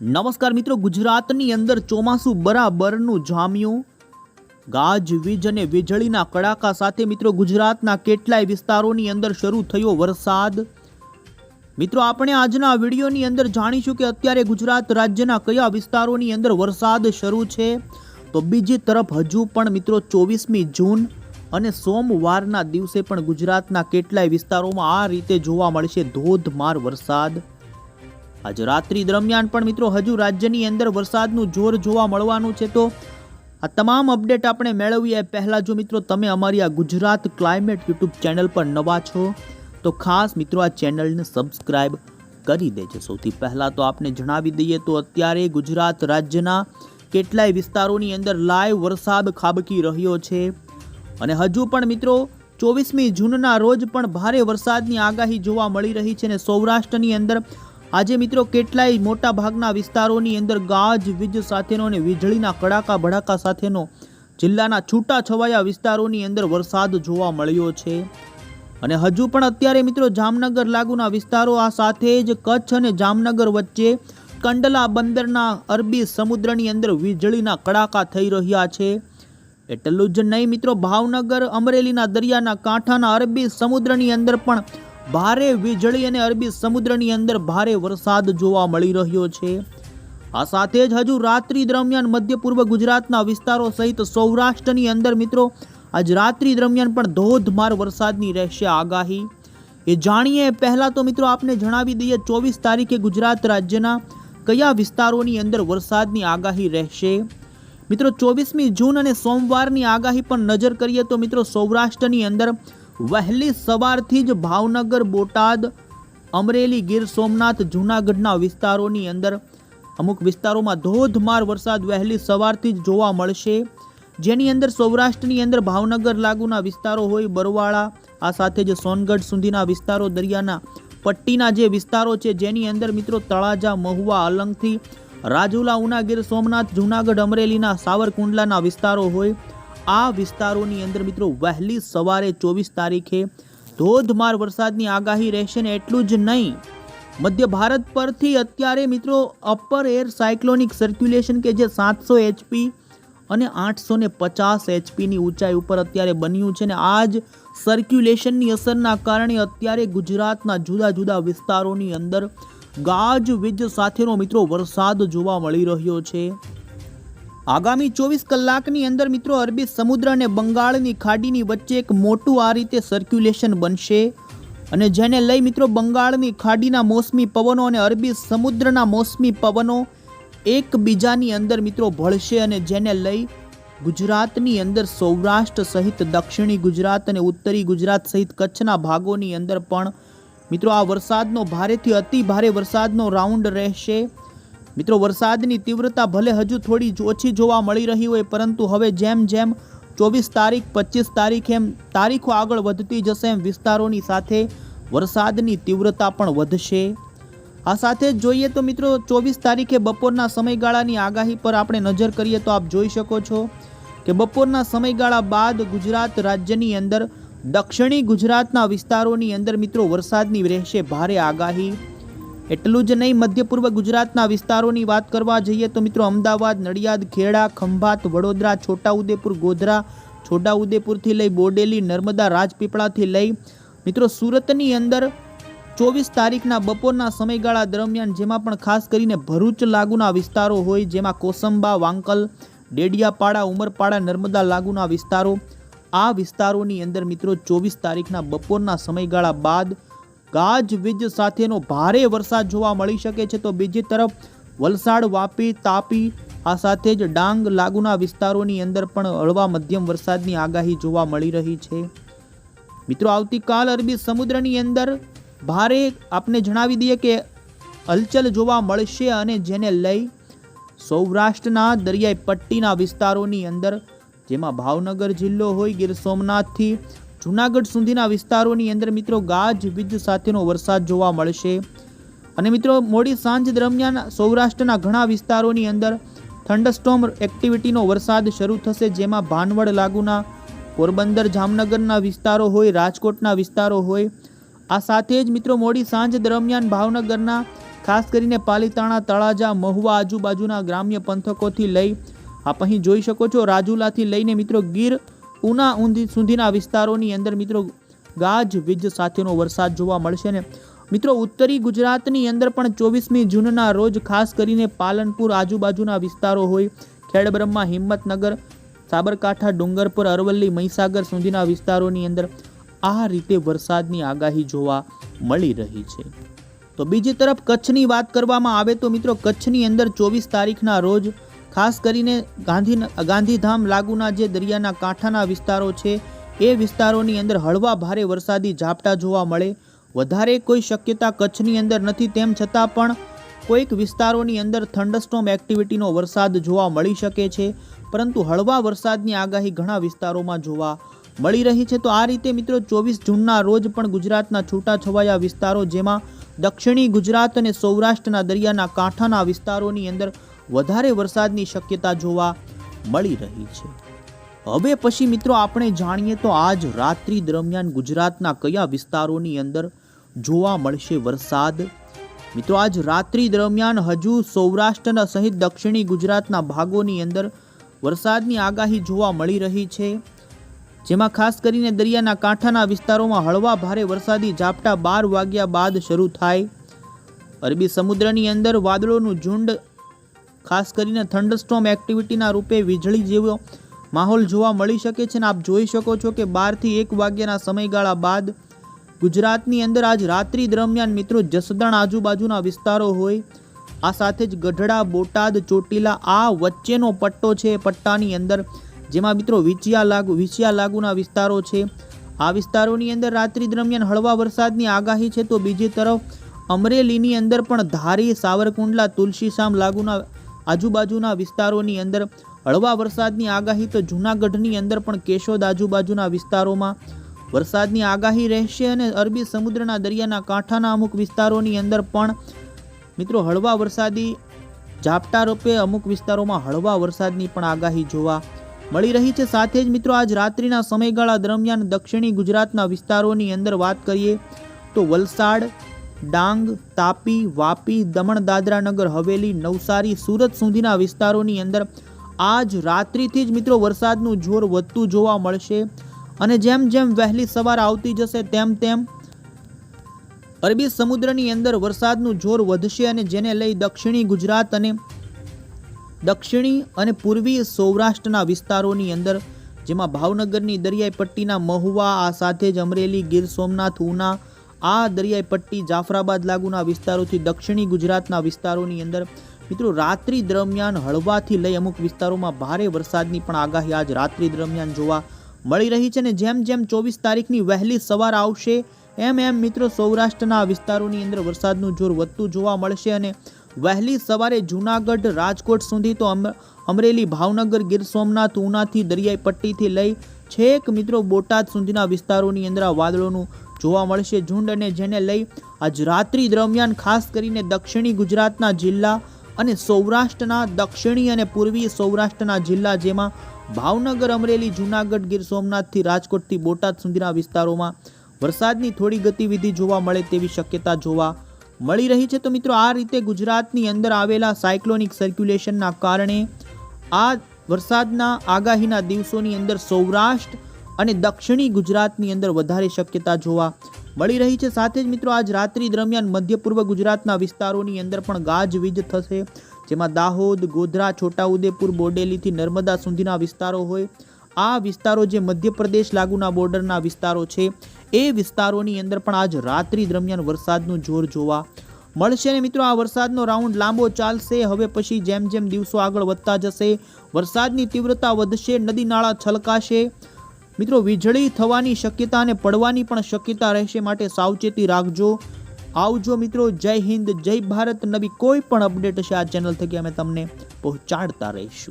નમસ્કાર મિત્રો, ગુજરાતની અંદર ચોમાસું બરાબરનું જામ્યું. ગાજવીજ અને વીજળીના કડાકા સાથે મિત્રો ગુજરાતના કેટલાય વિસ્તારોની અંદર શરૂ થયો વરસાદ. મિત્રો, આપણે આજના વિડીયોની અંદર જાણીશું કે અત્યારે ગુજરાત રાજ્યના કયા વિસ્તારોની અંદર વરસાદ શરૂ છે. તો બીજી તરફ હજુ પણ મિત્રો ચોવીસમી જૂન અને સોમવારના દિવસે પણ ગુજરાતના કેટલાય વિસ્તારોમાં આ રીતે જોવા મળશે ધોધમાર વરસાદ. આજે રાત્રિ દરમિયાન પણ મિત્રો હજુ રાજ્યની અંદર વરસાદનું જોર જોવા મળવાનું છે તો આ તમામ અપડેટ આપણે મેળવીએ. પહેલાં જો મિત્રો તમે અમારી આ ગુજરાત ક્લાઇમેટ યુટ્યુબ ચેનલ પર નવા છો, તો ખાસ મિત્રો આ ચેનલને સબસ્ક્રાઇબ કરી દેજો. સૌથી પહેલાં તો આપને જણાવી દઈએ તો અત્યારે ગુજરાત રાજ્યના કેટલાય વિસ્તારોની અંદર લાઈવ વરસાદ ખાબકી રહ્યો છે. અને હજુ પણ મિત્રો ચોવીસમી જૂનના રોજ પણ ભારે વરસાદની આગાહી જોવા મળી રહી છે અને સૌરાષ્ટ્રની અંદર આજે મિત્રો કેટલાય મોટા ભાગના વિસ્તારોની અંદર ગાજ, વીજ સાથેનો અને વીજળીના કડાકા ભડાકા સાથેનો જિલ્લાના છૂટા છવાયા વિસ્તારોની અંદર વરસાદ જોવા મળ્યો છે. અને હજુ પણ અત્યારે મિત્રો જામનગર લાગુના વિસ્તારો આ સાથે જ કચ્છ અને જામનગર વચ્ચે કંડલા બંદરના અરબી સમુદ્રની અંદર વીજળીના કડાકા થઈ રહ્યા છે. એટલું જ નહીં મિત્રો ભાવનગર, અમરેલીના દરિયાના કાંઠાના અરબી સમુદ્રની અંદર પણ ભારે વીજળી અને અરબી સમુદ્રની અંદર ભારે વરસાદ જોવા મળી રહ્યો છે. આ સાથે જ હજુ રાત્રિ દરમિયાન મધ્ય પૂર્વ ગુજરાતના વિસ્તારો સહિત સૌરાષ્ટ્રની અંદર મિત્રો, આજ રાત્રિ દરમિયાન પણ ધોધમાર વરસાદની રહેશે આગાહી. એ જાણીએ પહેલાં તો મિત્રો આપને જણાવી દઈએ ચોવીસ તારીખે ગુજરાત રાજ્યના કયા વિસ્તારોની અંદર વરસાદની આગાહી રહેશે. મિત્રો ચોવીસમી જૂન અને સોમવારની આગાહી પણ નજર કરીએ તો મિત્રો સૌરાષ્ટ્રની અંદર વહેલી સવારથી જ ભાવનગર, બોટાદ, અમરેલી, ગીર સોમનાથ, જૂનાગઢના વિસ્તારોની અંદર અમુક વિસ્તારોમાં ધોધમાર વરસાદ વહેલી સવારથી જ જોવા મળશે. જેની અંદર સૌરાષ્ટ્રની અંદર ભાવનગર લાગુના વિસ્તારો હોય, બરવાળા, આ સાથે જ સોનગઢ સુધીના વિસ્તારો, દરિયાના પટ્ટીના જે વિસ્તારો છે, જેની અંદર મિત્રો તળાજા, મહુવા અલંગથી રાજુલા, ઉના ગીર સોમનાથ, જૂનાગઢ, અમરેલીના સાવરકુંડલાના વિસ્તારો હોય આ વિસ્તારોની અંદર મિત્રો વહેલી સવારે ચોવીસ તારીખે ધોધમાર વરસાદની આગાહી રહેશે ને એટલું જ નહીં. મધ્ય ભારત પરથી અત્યારે મિત્રો અપર એર સાયક્લોનિક સર્ક્યુલેશન કે જે સાતસો એચપી અને આઠસો ને પચાસ એચપીની ઊંચાઈ ઉપર અત્યારે બન્યું છે ને આ જ સર્ક્યુલેશનની અસરના કારણે અત્યારે ગુજરાતના જુદા જુદા વિસ્તારોની અંદર ગાજ વીજ સાથેનો મિત્રો વરસાદ જોવા મળી રહ્યો છે. આગામી ચોવીસ કલાકની અંદર મિત્રો અરબી સમુદ્ર અને બંગાળની ખાડીની વચ્ચે એક મોટું આ રીતે સર્ક્યુલેશન બનશે. અને જેને લઈ મિત્રો બંગાળની ખાડીના મોસમી પવનો અને અરબી સમુદ્રના મોસમી પવનો એકબીજાની અંદર મિત્રો ભળશે અને જેને લઈ ગુજરાતની અંદર સૌરાષ્ટ્ર સહિત દક્ષિણી ગુજરાત અને ઉત્તરી ગુજરાત સહિત કચ્છના ભાગોની અંદર પણ મિત્રો આ વરસાદનો ભારેથી અતિ ભારે વરસાદનો રાઉન્ડ રહેશે. મિત્રો, વરસાદની તીવ્રતા ભલે હજુ થોડી ઓછી જોવા મળી રહી હોય, પરંતુ હવે જેમ જેમ ચોવીસ તારીખ, પચીસ તારીખ એમ તારીખો આગળ વધતી જશે એમ વિસ્તારોની સાથે વરસાદની તીવ્રતા પણ વધશે. આ સાથે જ જોઈએ તો મિત્રો, ચોવીસ તારીખે બપોરના સમયગાળાની આગાહી પર આપણે નજર કરીએ તો આપ જોઈ શકો છો કે બપોરના સમયગાળા બાદ ગુજરાત રાજ્યની અંદર દક્ષિણી ગુજરાતના વિસ્તારોની અંદર મિત્રો વરસાદની રહેશે ભારે આગાહી. એટલું જ નહીં મધ્ય પૂર્વ ગુજરાતના વિસ્તારોની વાત કરવા જઈએ તો મિત્રો અમદાવાદ, નડિયાદ, ખેડા, ખંભાત, વડોદરા, છોટાઉદેપુર, ગોધરા, છોટાઉદેપુરથી લઈ બોડેલી, નર્મદા, રાજપીપળાથી લઈ મિત્રો સુરતની અંદર ચોવીસ તારીખના બપોરના સમયગાળા દરમિયાન જેમાં પણ ખાસ કરીને ભરૂચ લાગુના વિસ્તારો હોય, જેમાં કોસંબા, વાંકલ, ડેડિયાપાડા, ઉમરપાડા, નર્મદા લાગુના વિસ્તારો, આ વિસ્તારોની અંદર મિત્રો ચોવીસ તારીખના બપોરના સમયગાળા બાદ ગાજવીજ સાથેનો ભારે વરસાદ જોવા મળી શકે છે, તો બીજી તરફ વલસાડ, વાપી, તાપી આ સાથે જ ડાંગ લાગુના વિસ્તારોની અંદર પણ હળવા મધ્યમ વરસાદની આગાહી જોવા મળી રહી છે. મિત્રો, આવતીકાલ અરબી સમુદ્રની અંદર ભારે આપને જણાવી દઈએ કે હલચલ જોવા મળશે અને જેને લઈ સૌરાષ્ટ્રના દરિયાઈ પટ્ટીના વિસ્તારોની અંદર, જેમાં ભાવનગર જિલ્લો હોય, ગીર સોમનાથથી જૂનાગઢ સુધીના વિસ્તારોની અંદર મિત્રો ગાજ વીજ સાથેનો વરસાદ જોવા મળશે. અને મિત્રો મોડી સાંજ દરમિયાન સૌરાષ્ટ્રના ઘણા વિસ્તારોની અંદર થંડરસ્ટોમ એક્ટિવિટીનો વરસાદ શરૂ થશે, જેમાં ભાનવડ લાગુના, પોરબંદર જામનગરના વિસ્તારો હોય, રાજકોટના વિસ્તારો હોય. આ સાથે જ મિત્રો મોડી સાંજ દરમિયાન ભાવનગરના, ખાસ કરીને પાલીતાણા, તળાજા, મહુવા આજુબાજુના ગ્રામ્ય પંથકોથી લઈ આપ અહીં જોઈ શકો છો. રાજુલાથી લઈને મિત્રો ગીર ઉના ઊંધી સુધીના વિસ્તારોની અંદર મિત્રો ગાજ વીજ સાથેનો વરસાદ જોવા મળશે ને. મિત્રો ઉત્તરી ગુજરાતની અંદર પણ ચોવીસમી જૂનના રોજ ખાસ કરીને પાલનપુર આજુબાજુના વિસ્તારો હોય, ખેડબ્રહ્મા હિંમતનગર, સાબરકાંઠા, ડુંગરપુર, અરવલ્લી, મહીસાગર સુધીના વિસ્તારોની અંદર આ રીતે વરસાદની આગાહી જોવા મળી રહી છે. તો બીજી તરફ કચ્છની વાત કરવામાં આવે તો મિત્રો કચ્છની અંદર ચોવીસ તારીખના રોજ ખાસ કરીને ગાંધી ગાંધીધામ લાગુના જે દરિયાના કાંઠાના વિસ્તારો છે, એ વિસ્તારોની અંદર હળવા ભારે વરસાદી ઝાપટા જોવા મળે. વધારે કોઈ શક્યતા કચ્છની અંદર નથી, તેમ છતાં પણ કોઈક વિસ્તારોની અંદર થંડરસ્ટોમ એક્ટિવિટીનો વરસાદ જોવા મળી શકે છે. પરંતુ હળવા વરસાદની આગાહી ઘણા વિસ્તારોમાં જોવા મળી રહી છે. તો આ રીતે મિત્રો ચોવીસ જૂનના રોજ પણ ગુજરાતના છૂટાછવાયા વિસ્તારો, જેમાં દક્ષિણી ગુજરાત અને સૌરાષ્ટ્રના દરિયાના કાંઠાના વિસ્તારોની અંદર વધારે વરસાદની શક્યતા જોવા મળી રહી છે. હવે પછી મિત્રો આપણે જાણીએ તો આજ રાત્રિ દરમિયાન ગુજરાતના કયા વિસ્તારોની અંદર જોવા મળશે વરસાદ? મિત્રો આજ રાત્રિ દરમિયાન હજુ સૌરાષ્ટ્રના સહિત દક્ષિણી ગુજરાતના ભાગોની અંદર વરસાદની આગાહી જોવા મળી રહી છે. જેમાં ખાસ કરીને દરિયાના કાંઠાના વિસ્તારોમાં હળવા ભારે વરસાદી ઝાપટા બાર વાગ્યા બાદ શરૂ થાય. અરબી સમુદ્રની અંદર વાદળોનું ઝુંડ ખાસ કરીને થંડરસ્ટોમ એક્ટિવિટીના રૂપે વીજળી જેવો માહોલ જોવા મળી શકે છે અને આપ જોઈ શકો છો કે બારથી એક વાગ્યાના સમયગાળા બાદ ગુજરાતની અંદર આજ રાત્રિ દરમિયાન મિત્રો જસદણ આજુબાજુના વિસ્તારો હોય, આ સાથે જ ગઢડા, બોટાદ, ચોટીલા, આ વચ્ચેનો પટ્ટો છે પટ્ટાની અંદર, જેમાં મિત્રો વિચિયા લાગુ, વિચિયા લાગુના વિસ્તારો છે. આ વિસ્તારોની અંદર રાત્રિ દરમિયાન હળવા વરસાદની આગાહી છે તો બીજી તરફ અમરેલીની અંદર પણ ધારી, સાવરકુંડલા, તુલસીશામ લાગુના આજુબાજુના વિસ્તારોની અંદર હળવા વરસાદની આગાહી તો જૂનાગઢની અંદર પણ કેશોદ આજુબાજુના વિસ્તારોમાં વરસાદની આગાહી રહેશે અને અરબી સમુદ્રના દરિયાના કાંઠાના અમુક વિસ્તારોની અંદર પણ મિત્રો હળવા વરસાદી ઝાપટા રૂપે અમુક વિસ્તારોમાં હળવા વરસાદની પણ આગાહી જોવા મળી રહી છે. સાથે જ મિત્રો આજ રાત્રિના સમયગાળા દરમિયાન દક્ષિણી ગુજરાતના વિસ્તારોની અંદર વાત કરીએ તો વલસાડ ડાંગ, તાપી, વાપી, દમણ દાદરા નગર હવેલી, નવસારી, સુરત સુધીના વિસ્તારોની અંદર આજ રાત્રિથી જ મિત્રો વરસાદનું જોર વધતું જોવા મળશે. અને જેમ જેમ વહેલી સવાર આવતી જશે તેમ તેમ અરબી સમુદ્રની અંદર વરસાદનું જોર વધશે અને જેને લઈ દક્ષિણી ગુજરાત અને દક્ષિણી અને પૂર્વીય સૌરાષ્ટ્રના વિસ્તારોની અંદર, જેમાં ભાવનગરની દરિયાઈ પટ્ટીના મહુવા, આ સાથે જ અમરેલી, ગીર સોમનાથ, ઉના આ દરિયાઈ પટ્ટી જાફરાબાદ લાગુના વિસ્તારોથી દક્ષિણી ગુજરાતના વિસ્તારોની અંદર. મિત્રો, રાત્રિ દરમિયાન હળવાથી લઈ અમુક વિસ્તારોમાં ભારે વરસાદની પણ આગાહી આજ રાત્રિ દરમિયાન જોવા મળી રહી છે ને જેમ જેમ ચોવીસ તારીખની વહેલી સવાર આવશે, એમ એમ મિત્રો સૌરાષ્ટ્રના વિસ્તારોની અંદર વરસાદનું જોર વધતું જોવા મળશે અને વહેલી સવારે જૂનાગઢ, રાજકોટ સુધી તો અમ, અમરેલી, ભાવનગર, ગીર સોમનાથ, ઉનાથી દરિયાઈ પટ્ટીથી લઈ છેક મિત્રો બોટાદ સુધીના વિસ્તારોની અંદર આ વાદળોનું જોવા મળશે. ઝુંડ અને જેને લઈ આજ રાત્રિ દરમિયાન ખાસ કરીને દક્ષિણી ગુજરાતના જિલ્લા અને સૌરાષ્ટ્રના દક્ષિણી અને પૂર્વી સૌરાષ્ટ્રના જિલ્લા જેમાં ભાવનગર, અમરેલી, જૂનાગઢ, ગીર સોમનાથથી રાજકોટથી બોટાદ સુધીના વિસ્તારોમાં વરસાદની થોડી ગતિવિધિ જોવા મળે તેવી શક્યતા જોવા મળી રહી છે. તો મિત્રો, આ રીતે ગુજરાતની અંદર આવેલા સાયક્લોનિક સર્ક્યુલેશનના કારણે આ વરસાદના આગાહીના દિવસોની અંદર સૌરાષ્ટ્ર અને દક્ષિણી ગુજરાતની અંદર વધારે શક્યતા જોવા મળી રહી છે. સાથે જ મિત્રો, આજ રાત્રિ દરમિયાન મધ્ય પૂર્વ ગુજરાતના વિસ્તારોની અંદર પણ ગાજવીજ થશે, જેમાં દાહોદ, ગોધરા, છોટાઉદેપુર, બોડેલીથી નર્મદા સુધીના વિસ્તારો હોય. આ વિસ્તારો જે મધ્યપ્રદેશ લાગુના બોર્ડરના વિસ્તારો છે, એ વિસ્તારોની અંદર પણ આજ રાત્રિ દરમિયાન વરસાદનું જોર જોવા મળશે. ને મિત્રો, આ વરસાદનો રાઉન્ડ લાંબો ચાલશે. હવે પછી જેમ જેમ દિવસો આગળ વધતા જશે, વરસાદની તીવ્રતા વધશે, નદી નાળા છલકાશે મિત્રો, વીજળી થવાની શક્યતા અને પડવાની પણ શક્યતા રહેશે માટે સાવચેતી રાખજો. આવજો મિત્રો, જય હિન્દ, જય ભારત. નવી કોઈ પણ અપડેટ હશે આ ચેનલ થકી અમે તમને પહોંચાડતા રહીશું.